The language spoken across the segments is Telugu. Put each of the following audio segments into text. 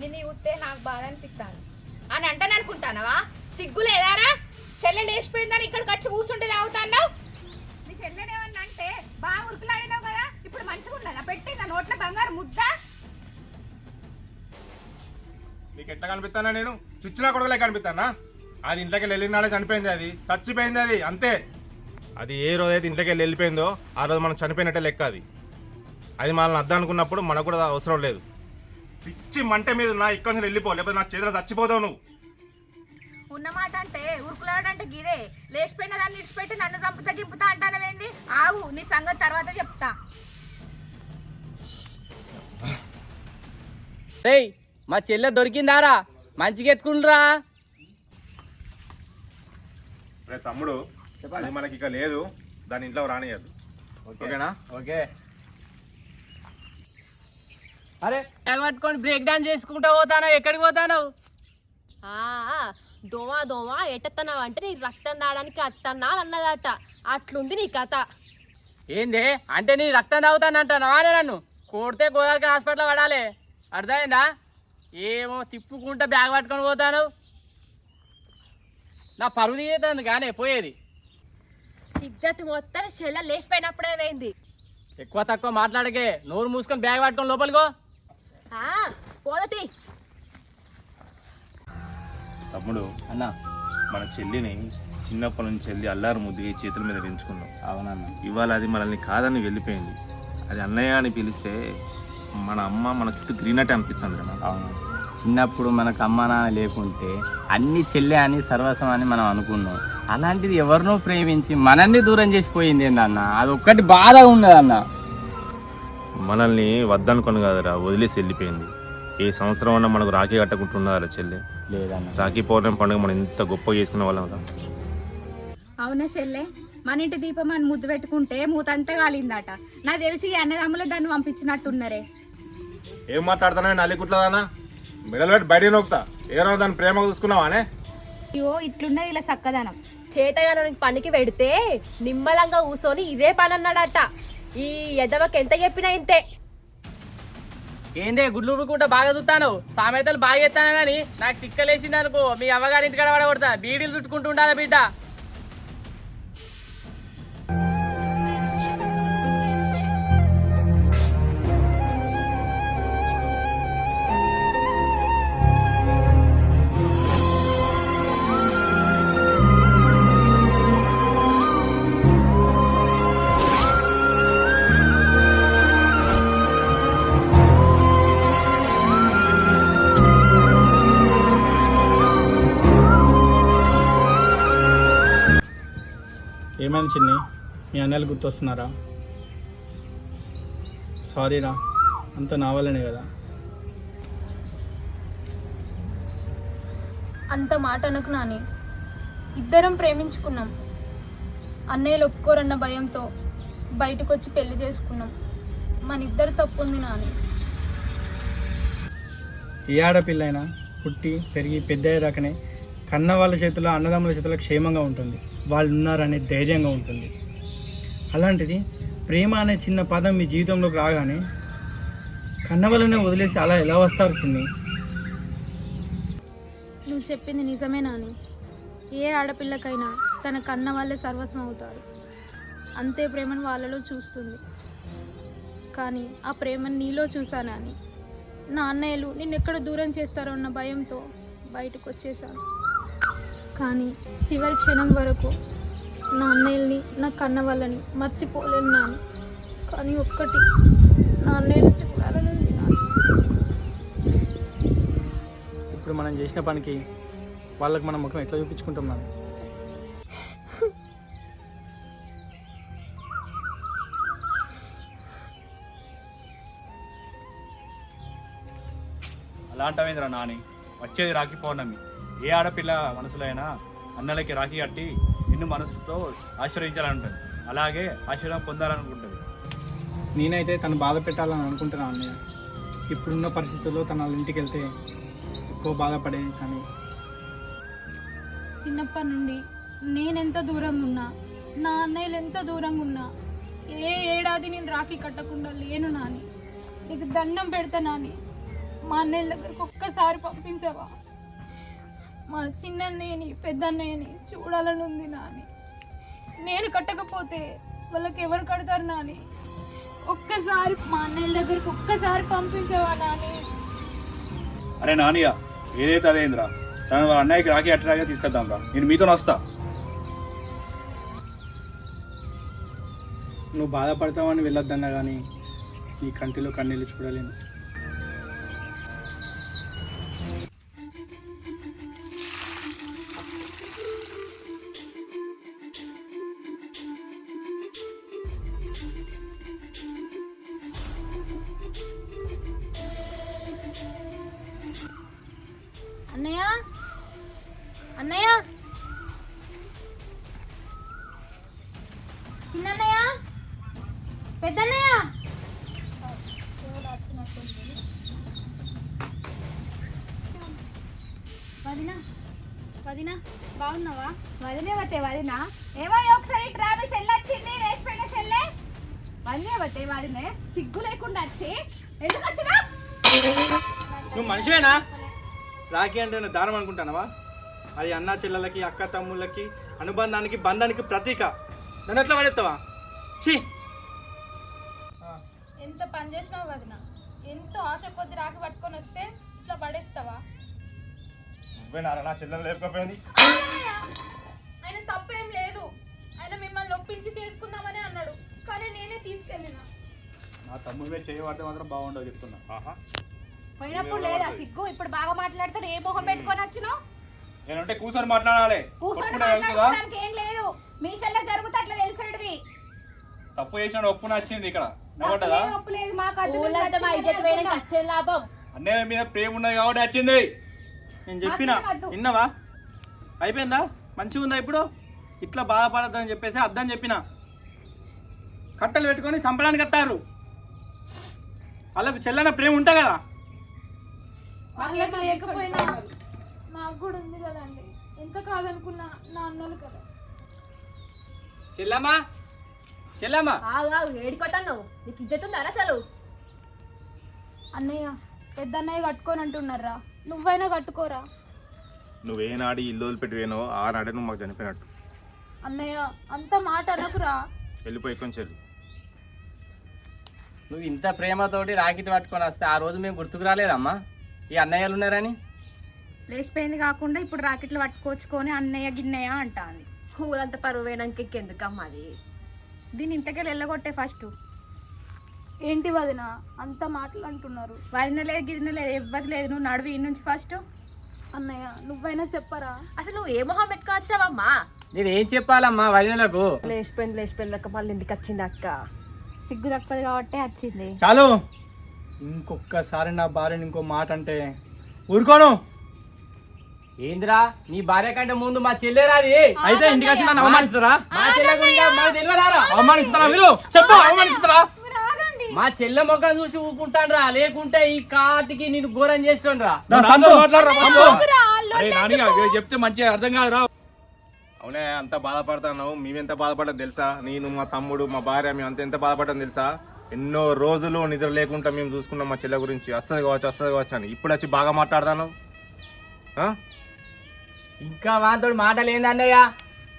నిన్ను చూస్తే నాకు బాధ అనిపిస్తాను. అని అంటాను అనుకుంటానవా? సిగ్గు లేదారా? చెల్లెలు లేచిపోయిందని ఇక్కడికి వచ్చి కూర్చుంటే తాగుతాను నీ చెల్లెలు ఏమన్నా అంటే బాగా ఉరుకులాడినావు కదా? ఇప్పుడు మంచిగా ఉన్నదా? పెట్టిందా? నోట్ల బంగారు ముద్ద? నీకు ఎట్లా కనిపిస్తానా నేను? చుచ్చినా కొడుకులే కనిపిస్తానా? అది ఇంట్లోకి వెళ్ళినాడే చనిపోయింది అది. చచ్చిపోయింది అది అంతే. అది ఏ రోజు అయితే ఇంట్లోకి వెళ్ళి వెళ్ళిపోయిందో ఆ రోజు మనం చనిపోయినట్టే లెక్క అది. అది మనల్ని అర్థం అనుకున్నప్పుడు మనకు కూడా అవసరం లేదు. పిచ్చి మంట మీద నా ఇక్కడ నుంచి వెళ్ళిపో లేకపోతే నా చేతిలో చచ్చిపోతావు నువ్వు. ఉన్నమాట అంటే ఉరుకులాడంటే గిదే. లేచిపోయిన దాన్ని విడిచిపెట్టి నన్ను చంపుతా గింపుతా అంటానవేంది ఆవు నీ సంగతి తర్వాత చెప్తా. రేయ్ మా చెల్లె దొరికిందారా? మంచిగా ఎత్తుకుండ్రా. రే తమ్ముడు అది మనకి ఇక లేదు. దాని ఇంట్లో రానియద్దు ఓకేనా? ఓకే. అరే పట్టుకొని బ్రేక్ డాన్స్ చేసుకుంటా పోతాను ఎక్కడికి పోతాను? ఆ దోమ దోమ ఎట్టత్తన్నావు అంటే నీ రక్తం దాడానికి అత్తన్నా అన్నదట. అట్లుంది నీ కథ. ఏంది? అంటే నీ రక్తం తాగుతానంటావా నన్ను? కొడితే గోదావరికి హాస్పిటల్ పడాలి. అర్థమైందా? ఏమో తిప్పుకుంటా బ్యాగ్ పట్టుకొని పోతాను. నా పరువు తీయేతుంది కానీ పోయేది. ఇజ్జత్ మొత్తం చెల్ల లేచిపోయినప్పుడే పోయింది ఎక్కువ తక్కువ మాట్లాడకే నోరు మూసుకొని బ్యాగ్ పట్టుకొని లోపలికో పోదటి తమ్ముడు అన్నా మన చెల్లిని చిన్నప్పటి నుంచి చెల్లి అల్లారు ముద్దుగా చేతుల మీద పెంచుకున్నాం. అవునన్నా. ఇవాళ అది మనల్ని కాదని వెళ్ళిపోయింది. అది అన్నయ్య అని పిలిస్తే మన అమ్మ మన చుట్టూ తిరిగినట్టే అనిపిస్తుంది కదా. అవును. చిన్నప్పుడు మనకు అమ్మ నాన్న లేకుంటే అన్ని చెల్లె అని సర్వస్వం అని మనం అనుకున్నాం. అలాంటిది ఎవరినో ప్రేమించి మనల్ని దూరం చేసిపోయింది ఏందన్న? అది ఒక్కటి బాధ ఉన్నదన్న. మనల్ని వద్దనుకొని కాదురా వదిలేసి వెళ్ళిపోయింది. ఏ సంవత్సరం అన్నా మనకు రాఖీ కట్టకుంటున్నారా చెల్లి? లేదన్న. రాఖీ పౌర్ణమి పండుగ మనం ఇంత గొప్పగా చేసుకునే వాళ్ళం కదా. అవునా చెల్లె? మన ఇంటి దీపం అని ముద్దు పెట్టుకుంటే మూతంతా కాలిందట. నాకు తెలిసి ఈ అన్నదమ్ములు దాన్ని పంపించినట్టున్నారే. ఏం మాట్లాడుతున్నావు? నల్లికుట్లదానా మెడలు పెట్టి బయట నొక్కుతా. ఏ రోజు దాన్ని ప్రేమ చూసుకున్నావానే? అయ్యో ఇట్లున్నది ఇలా చక్కదనం చేతగానికి పనికి పెడితే నిమ్మలంగా కూసోని ఇదే పని అన్నాడట. ఈ ఎదవకి ఎంత చెప్పినా ఇంతే. ఏందే గుడ్లు ఊరుకుంటా బాగా చూస్తాను సామెతలు బాగా ఎత్తాను కానీ నాకు తిక్కలేసింది అనుకో మీ అవ్వగారి ఇంటికాడ పడగొడతా. బీడీలు చుట్టుకుంటూ ఉండాలి బిడ్డ. ఏమైంది చిన్ని మీ అన్నలు గుర్తొస్తున్నారా? సారీరా అంత నా వల్లనే కదా. అంత మాట అనకు నాని. ఇద్దరం ప్రేమించుకున్నాం. అన్నయ్యలు ఒప్పుకోరన్న భయంతో బయటకు వచ్చి పెళ్ళి చేసుకున్నాం. మన ఇద్దరు తప్పుంది నాని. ఏ ఆడపిల్లైనా పుట్టి పెరిగి పెద్ద అయ్యేదాకనే కన్న వాళ్ళ చేతిలో అన్నదమ్ముల చేతిలో క్షేమంగా ఉంటుంది. వాళ్ళు ఉన్నారనే ధైర్యంగా ఉంటుంది. అలాంటిది ప్రేమ అనే చిన్న పదం మీ జీవితంలోకి రాగానే కన్న వదిలేసి అలా ఎలా వస్తారు చిన్ని? నువ్వు చెప్పింది నిజమే నాని. ఏ ఆడపిల్లకైనా తన కన్న వాళ్ళే సర్వస్వం అవుతారు. అంతే ప్రేమను వాళ్ళలో చూస్తుంది. కానీ ఆ ప్రేమను నీలో చూశాను అని నా అన్నయ్యలు నిన్నెక్కడ దూరం చేస్తారో అన్న భయంతో బయటకు వచ్చేసాను కానీ చివరి క్షణం వరకు నా అన్నయ్యల్ని నా కన్న వాళ్ళని మర్చిపోలేను నాని. కానీ ఒక్కటి నా అన్నయ్యలు చూడాలని. ఇప్పుడు మనం చేసిన పనికి వాళ్ళకి మన ముఖం ఎట్లా చూపించుకుంటాం నాన్న అలాంటవేంద్ర నాని? వచ్చేది రాఖీ పౌర్ణమి. ఏ ఆడపిల్ల మనసులో అయినా అన్నలకి రాఖీ కట్టి నిన్ను మనసుతో ఆశీర్వదించాలంటుంది అలాగే ఆశీర్వాదం పొందాలనుకుంటుంది. నేనైతే తను బాధ పెట్టాలని అనుకుంటున్నాను అన్నయ్య. ఇప్పుడున్న పరిస్థితుల్లో తన వాళ్ళ ఇంటికి వెళ్తే ఎక్కువ బాధపడేది కానీ చిన్నప్పటి నుండి నేనెంత దూరంగా ఉన్నా నా అన్నయ్యలు ఎంత దూరంగా ఉన్నా ఏ ఏడాది నేను రాఖీ కట్టకుండా లేను నాని. నీకు దండం పెడతా నాని. మా అన్నయ్య దగ్గరకు ఒక్కసారి పంపించవా? మా చిన్నన్నయ్యని పెద్దన్నయ్యని చూడాలని ఉంది నాని. నేను కట్టకపోతే వాళ్ళకి ఎవరు కడతారు నాని? ఒక్కసారి మా అన్నయ్య దగ్గరకు ఒక్కసారి పంపించవా నాని? అరే నానియా ఏదైతే అదేంద్రా తను వాళ్ళ అన్నయ్యకి రాఖీ అట్టరాగా తీసుకెళ్తాం రా. నేను మీతో వస్తా. నువ్వు బాధపడతావని వెళ్ళొద్దన్నా కానీ నీ కంటిలో కన్నీళ్ళు చూడలేను. వదిన వదిన బాగున్నావా? బట్టే వదిన. ఏమో ఒకసారి బట్టే వదిలే సిగ్గు లేకుండా వచ్చి. ఎందుకు వచ్చినా నువ్వు మనిషివేనా? రాఖీ అంటే నేను దారం అనుకుంటానవా? అది అన్న చెల్లెలకి అక్క తమ్ముళ్ళకి అనుబంధానికి బంధానికి ప్రతీక. నన్ను ఎట్లా పడేస్తావా ఛీ! ఎంత పని చేసినావు వదిన? ఎంతో ఆశ కొద్ది రాకి పట్టుకొని వస్తే ఇట్లా పడేస్తావా? నువ్వేనారా నా చెల్లెలు లేకపోయింది ఆయన తప్పేం లేదు. ఆయన మిమ్మల్ని ఒప్పించి చేసుకుందామని అన్నాడు. కానీ నేనే తీసుకెళ్ళిన. నా తమ్ముడు మీద చేయబడితే మాత్రం బాగుండదు చెప్తున్నా. ఆహా. పోయినప్పుడు లేదా సిగ్గు? ఇప్పుడు బాగా మాట్లాడతాడు ఏ మొహం పెట్టుకొని వచ్చినావు? నేనంటే కూర్చొని మాట్లాడాలి. కూర్చొని వెళ్తుందా మాట్లాడుకోవడానికి ఏం లేదు. మీ తప్పు చేసిన ఒప్పు నచ్చింది ఇక్కడ. నవ్వటదా తప్పులేదు, ఒప్పులేదు మాకు అర్థం ఊళ్ళంతా మా ఇజ్జత్ వేయడానికి వచ్చే లాభం. అన్నయ్య మీద ప్రేమ ఉన్నది కాబట్టి వచ్చింది. నేను చెప్పినా. విన్నావా? అయిపోయిందా? మంచిగా ఉందా ఇప్పుడు? ఇట్లా బాధపడద్దని చెప్పేసి అద్దని చెప్పిన. కట్టలు పెట్టుకొని చంపడానికి వస్తారు. వాళ్ళకు చెల్లన ప్రేమ ఉంటా కదా? వాళ్ళకి లేకపోయినా నాకు కూడా ఉంది కదండి. ఎంత కాదనుకున్నా నా అన్నలు కదా. చెల్లమ్మా చెల్లమ్మా. ఏడికొట్టాను నీకు ఉందా అసలు? అన్నయ్య పెద్దన్నయ్య కట్టుకొని అంటున్నారా? నువ్వైనా కట్టుకోరా? నువ్వేనాడు ఇల్లు వదిలిపెట్టి ఆనాడే నువ్వు మాకు చనిపోయినట్టు. అన్నయ్య అంత మాట అనకురా? వెళ్ళిపోయి కొంచెం నువ్వు ఇంత ప్రేమతోటి రాకెట్ పట్టుకొని వస్తే ఆ రోజు మేము గుర్తుకు రాలేదమ్మా? ఈ అన్నయ్యలు ఉన్నారని? లేచిపోయింది కాకుండా ఇప్పుడు రాకెట్లు పట్టుకోవచ్చుకొని అన్నయ్య గిన్నయ్య అంటాంది. ఊరంతా పరువు వేయడానికి ఇంకెందుకమ్మా అది? దీన్ని ఇంతకెళ్ళి వెళ్ళగొట్టే ఫస్ట్ ఏంటి వదిన? అంత మాటలు అంటున్నారు. వదిన లేదు గిదిన లేదు ఇవ్వదు లేదు. నువ్వు నడువు ఈ నుంచి ఫస్ట్ అన్నయ్య నువ్వైనా చెప్పరా? అసలు నువ్వు ఏ మొహం పెట్టుకొని వచ్చినావమ్మా నేను ఏం చెప్పాలమ్మా వదినలకు? లేచిపోయింది లేచిపోయింది అక్క మళ్ళీ ఇంటికి వచ్చింది అక్క? సిగ్గు తక్కువది కాబట్టి వచ్చింది. చాలు. ఇంకొకసారి నా భార్యని ఇంకో మాట అంటే ఊరుకోను. ఏందిరా? నీ భార్య కంటే ముందు మా చెల్లెరాది అయితే ఇంటికి వచ్చి నన్ను అవమానిస్తారా? మా చెల్లె గురించి మాకు తెలియదారా? అవమానిస్తారా మీరు? చెప్పు అవమానిస్తారా? మా చెల్లె ముఖం చూసి ఊపుకుంటాను లేకుంటే ఈ కాటికి నేను ఘోరం చేస్తుండ్రా నా నాతో సంతో. మాట్లాడరా బాబు. అరే నానిగా ఇవి చెప్తే మంచిగా అర్థం కాదురా. అవునే అంత బాధపడతాను మేమెంత బాధపడ్డం తెలుసా? నేను మా తమ్ముడు మా భార్య మేము అంత ఎంత బాధపడ్డం తెలుసా? ఎన్నో రోజులు నిద్ర లేకుండా మేము చూసుకున్నాం మా చెల్లె గురించి. వస్తుంది కావచ్చు వస్తుంది కావచ్చు అని. ఇప్పుడు వచ్చి బాగా మాట్లాడతాను ఆ? ఇంకా వాంతో మాటలు ఏందన్నయ్య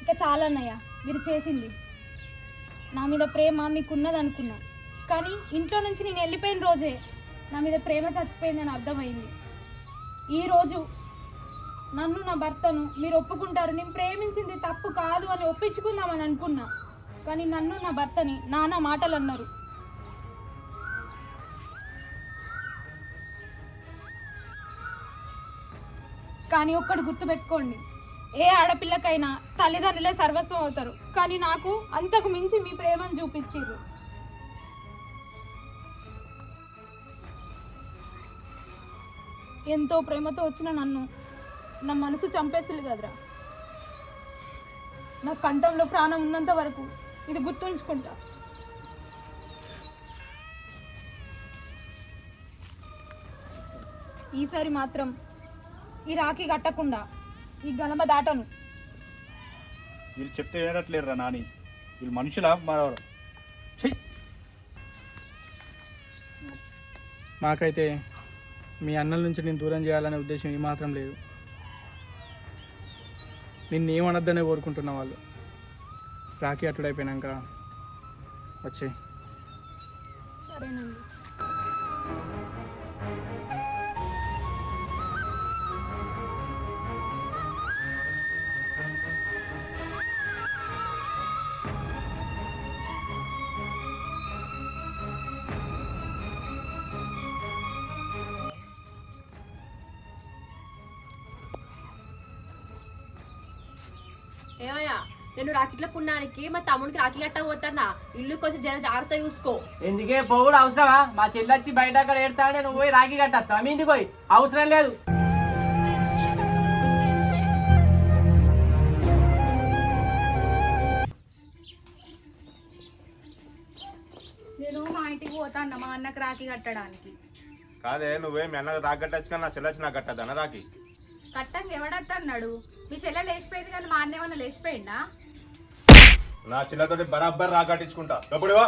ఇంకా చాలా అన్నయ్య మీరు చేసింది. నా మీద ప్రేమ మీకున్నది అనుకున్నా కానీ ఇంట్లో నుంచి నేను వెళ్ళిపోయిన రోజే నా మీద ప్రేమ చచ్చిపోయిందని అర్థమైంది. ఈ రోజు నన్ను నా భర్తను మీరు ఒప్పుకుంటారు. నేను ప్రేమించింది తప్పు కాదు అని ఒప్పించుకుందామని అనుకున్నా. కానీ నన్ను నా భర్తని నానా మాటలు అన్నారు కానీ ఒక్కడు గుర్తుపెట్టుకోండి. ఏ ఆడపిల్లకైనా తల్లిదండ్రులే సర్వస్వం అవుతారు. కానీ నాకు అంతకు మించి మీ ప్రేమను చూపించారు ఎంతో ప్రేమతో వచ్చిన నన్ను నా మనసు చంపేసిల్లు కదరా. నా కంఠంలో ప్రాణం ఉన్నంత వరకు ఇది గుర్తుంచుకుంటా. ఈసారి మాత్రం ఈ రాఖీ కట్టకుండా ఈ గణప దాటను. వీళ్ళు చెప్తే వినట్లేరురా నాని. వీళ్ళు మనుషులా? మరొకరు మాకైతే మీ అన్నల నుంచి నేను దూరం చేయాలనే ఉద్దేశం ఏమాత్రం లేదు. నిన్ను ఏమనొద్దనే కోరుకుంటున్న వాళ్ళు. రాఖీ అట్టుడైపోయినాక వచ్చే సరేనండి. ఏమయ్యా? నేను రాకిట్ల పుణ్యానికి మా తమ్ముడికి రాఖీ కట్ట పోతానా? ఇల్లు కొంచెం జర జాగ్రత్త చూసుకో. ఎందుకే పోవుడు అవసరమా? మా చెల్లి వచ్చి బయట అక్కడ ఏడతాడే నువ్వు పోయి రాఖీ కట్టా మీ ఇంటికి పోయి. అవసరం లేదు. నేను మా ఇంటికి పోతాను మా అన్నకు రాఖీ కట్టడానికి. కాదే నువ్వే మీ అన్న రాకి కట్టచ్చు కానీ నా చెల్లెచ్చి నాకు కట్టద్దు? అన్న రాకి కట్టంగా ఎవడద్దన్నాడు మీ చెల్లె లేచిపోయింది కానీ మా అన్న ఏమన్నా లేచిపోయిందా నా చిన్నతోటి బరాబర్ రాకి డబ్బుడివా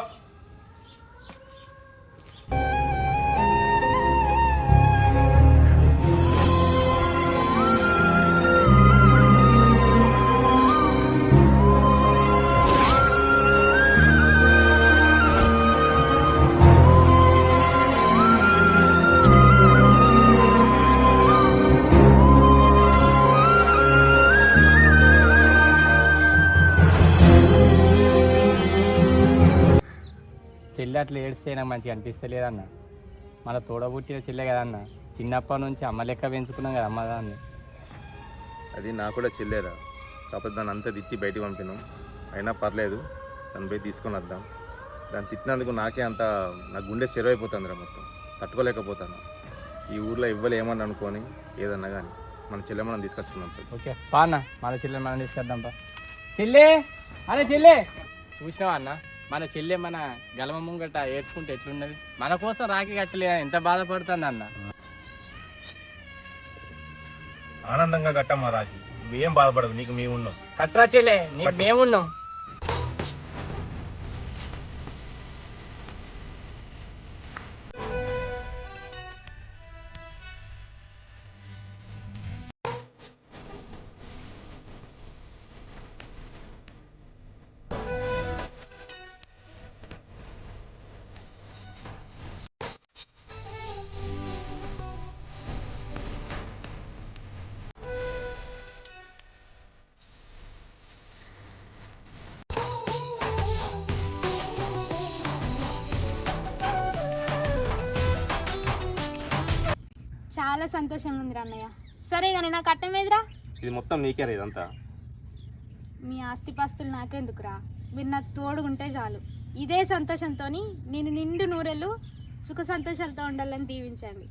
అట్లా ఏడిస్తే నాకు మంచిగా అనిపిస్తలేదన్న మన తోడబుట్టిన చెల్లె కదన్న చిన్నప్పటి నుంచి అమ్మ లెక్క పెంచుకున్నాం కదా అమ్మ దాన్ని. అది నాకు కూడా చెల్లేరా. కాకపోతే దాన్ని అంతా తిట్టి బయటికి పంపినాం. అయినా పర్లేదు. దాన్ని పోయి తీసుకొని వద్దాం. దాన్ని తిట్టినందుకు నాకే అంత నా గుండె చెరువైపోతుంది రా మొత్తం. తట్టుకోలేకపోతాను. ఈ ఊర్లో ఇవ్వలే ఏమని అనుకొని ఏదన్నా కానీ మన చెల్లె మనం తీసుకొచ్చుకున్నాం. ఓకే పా అన్న. మన చెల్లెని మనం తీసుకొద్దాం పా. చెల్లె! అరే చెల్లె! చూసినావా అన్న? మన చెల్లె మన గలమ ముంగట ఏడ్చుకుంటే ఎట్లున్నది? మన కోసం రాఖీ కట్టలే ఎంత బాధపడుతుంది అన్న? ఆనందంగా కట్టమ్మా రాజు నువ్వేం బాధపడదు నీకు మేము ఉన్నాం కట్రా చెల్లె నీకు మేమున్నాం. చాలా సంతోషంగా ఉంది అన్నయ్య సరే కానీ నాకు కట్టం ఏదిరా ఇది మొత్తం నీకేరా ఇదంతా. మీ ఆస్తిపాస్తులు నాకెందుకురా? మీరు నాకు తోడుగుంటే చాలు. ఇదే సంతోషంతో నేను నిండు నూరెళ్ళు సుఖ సంతోషాలతో ఉండాలని దీవించండి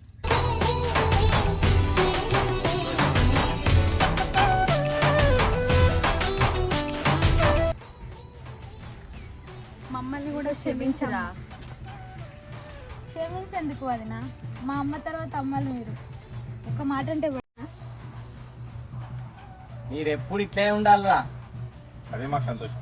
మమ్మల్ని కూడా క్షమించరా? క్షమించేందుకు వదిన. మా అమ్మ తర్వాత అమ్మలు మీరు. ఒక మాట అంటే మీరు ఎప్పుడు ఇట్లే ఉండాలిరా. అదే మాకు సంతోషం.